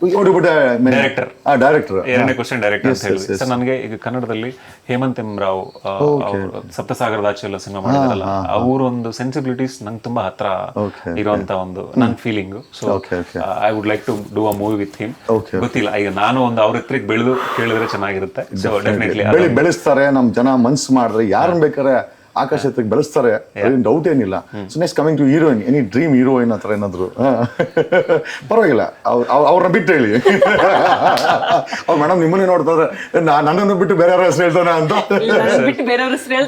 Director. Director ಎರಡನೇ question director ಅಂತ ಹೇಳಿದ್ವಿ. ಸರ್ ನನಗೆ ಈಗ ಕನ್ನಡದಲ್ಲಿ ಹೇಮಂತ್ ಎಂ ರಾವ್ ಸಪ್ತಸಾಗರದ ಆಚೆ ಎಲ್ಲ ಸಿನಿಮಾ ಮಾಡಿದಾರಲ್ಲ ಅವ್ರ ಒಂದು ಸೆನ್ಸಿಬಿಲಿಟೀಸ್ ನಂಗೆ ತುಂಬಾ ಹತ್ರ ಇರುವಂತ ಒಂದು ನನ್ feeling so. I would like to do a movie with him ಗೊತ್ತಿಲ್ಲ. ಈಗ ನಾನು ಒಂದು ಅವ್ರ ಹತ್ರಕ್ಕೆ ಬೆಳೆದು ಕೇಳಿದ್ರೆ ಚೆನ್ನಾಗಿರುತ್ತೆ. ಸೊ ಡೆಫಿನೆಟ್ಲಿ ಬೆಳಿ ಬೆಳೆಸ್ತಾರೆ ನಮ್ ಜನ ಮನ್ಸು ಮಾಡಿದ್ರೆ ಯಾರನ್ನ ಬೇಕಾರೆ ಆಕಾಶ ಹತ್ರಕ್ಕೆ ಬೆಳೆಸ್ತಾರೆ ಅದೇನ್ ಡೌಟ್ ಏನಿಲ್ಲ. So next coming to heroine any dream heroine ಹತ್ರ ಏನಾದ್ರು? ಹಾ. ಪರವಾಗಿಲ್ಲ. ಅವ್ರ್- ಅವ್ರ್- ಅವ್ರನ್ನ ಬಿಟ್ಟು ಹೇಳಿ. ಅವ್ರು ಮೇಡಮ್ ನಿಮ್ಮನ್ನೇ ನೋಡ್ತಾರೆ. ನಾ- ನನ್ನನ್ನು ಬಿಟ್ಟು ಬೇರೆ ಯಾರ ಹೆಸರು ಹೇಳ್ತಾನೆ ಅಂತ?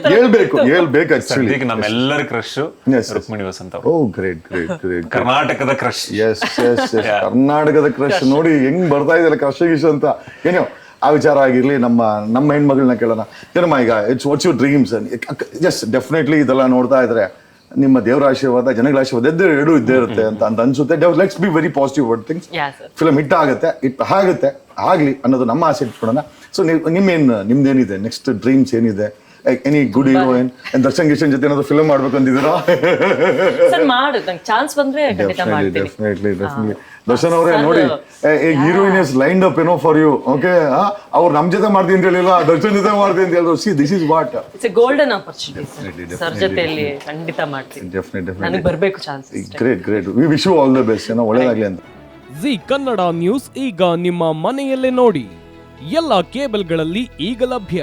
ಹೇಳ್ಬೇಕು ಹೇಳ್ಬೇಕು ಆಕ್ಚುಲಿ ಈಗ ನಮ್ಮೆಲ್ಲರ crush Yes, yes. Rukmini Vasanth ಅವರು. ಓ ಗ್ರೇಟ್ ಗ್ರೇಟ್ ಗ್ರೇಟ್ ಕರ್ನಾಟಕದ ಕ್ರಶ್ ಎಸ್ ಎಸ್ ಎಸ್ ಕರ್ನಾಟಕದ ಕ್ರಶ್ ನೋಡಿ ಹೆಂಗ್ ಬರ್ತಾ ಇದೆಯಲ್ಲ ಕ್ರಶ್ ಗಿಶ್ ಅಂತ. ಏನೋ ಆ ವಿಚಾರ ಆಗಿರಲಿ ನಮ್ಮ ನಮ್ಮ ಹೆಣ್ಮಗಳನ್ನ ಕೇಳೋಣ. ಏನಮ್ಮ ಈಗ it's what's your dreams just definitely ಇದೆಲ್ಲ ನೋಡ್ತಾ ಇದ್ರೆ ನಿಮ್ಮ ದೇವರ ಆಶೀರ್ವಾದ ಜನಗಳ ಆಶೀರ್ವಾದ ಎದ್ದು ಎರಡು ಇದ್ದೇ ಇರುತ್ತೆ ಅಂತ ಅಂತ ಅನ್ಸುತ್ತೆ. Let's be very positive word things film hit ಆಗುತ್ತೆ ಇಟ್ ಆಗುತ್ತೆ ಆಗಲಿ ಅನ್ನೋದು ನಮ್ಮ ಆಸೆ ಇಟ್ಕೊಳ್ಳೋಣ. ಸೊ ನೀವು ನಿಮ್ಮೇನು ನಿಮ್ದೇನಿದೆ? ನೆಕ್ಸ್ಟ್ ಡ್ರೀಮ್ಸ್ ಏನಿದೆ? ಎನಿ ಗುಡ್ ಹೀರೋಯಿನ್ ದರ್ಶನ್ ಗಿಶನ್ ಜೊತೆ ಏನಾದ್ರು ಫಿಲ್ಮ್ ಮಾಡ್ಬೇಕು ಅಂತಿದ್ದೀರಾ ಸರ್ ಮಾಡು. ನಂಗೆ ಚಾನ್ಸ್ ಬಂದ್ರೆ ಖಂಡಿತ ಮಾಡ್ತೀನಿ. ಡೆಫಿನೆಟ್ಲಿ ಡೆಫಿನೆಟ್ಲಿ ದರ್ಶನ್ ಅವರೇ ನೋಡಿ ಹೀರೋಯಿನ್ ಇಸ್ ಲೈನ್ ಅಪ್ ಏನೋ ಫಾರ್ ಯು ಓಕೆ ಅವ್ರು ನಮ್ ಜೊತೆ ಮಾಡ್ತೀನಿ ಅಂತ ಹೇಳಿಲ್ಲ ದರ್ಶನ್ ಜೊತೆ ಮಾಡ್ತೀನಿ ಅಂತ ಹೇಳಿದ್ರು. See this is what it's a golden opportunity sir ಜೊತೆಯಲ್ಲಿ ಖಂಡಿತ ಮಾಡ್ತೀನಿ. ಡೆಫಿನೆಟ್ ನನಗೆ definite chance great great we wish you all the best ಏನೋ ಒಳ್ಳೇದಾಗ್ಲಿ ಅಂತ. ಜಿ ಕನ್ನಡ ನ್ಯೂಸ್ ಈಗ ನಿಮ್ಮ ಮನೆಯಲ್ಲೇ ನೋಡಿ. ಎಲ್ಲ ಕೇಬಲ್ಗಳಲ್ಲಿ ಈಗ ಲಭ್ಯ.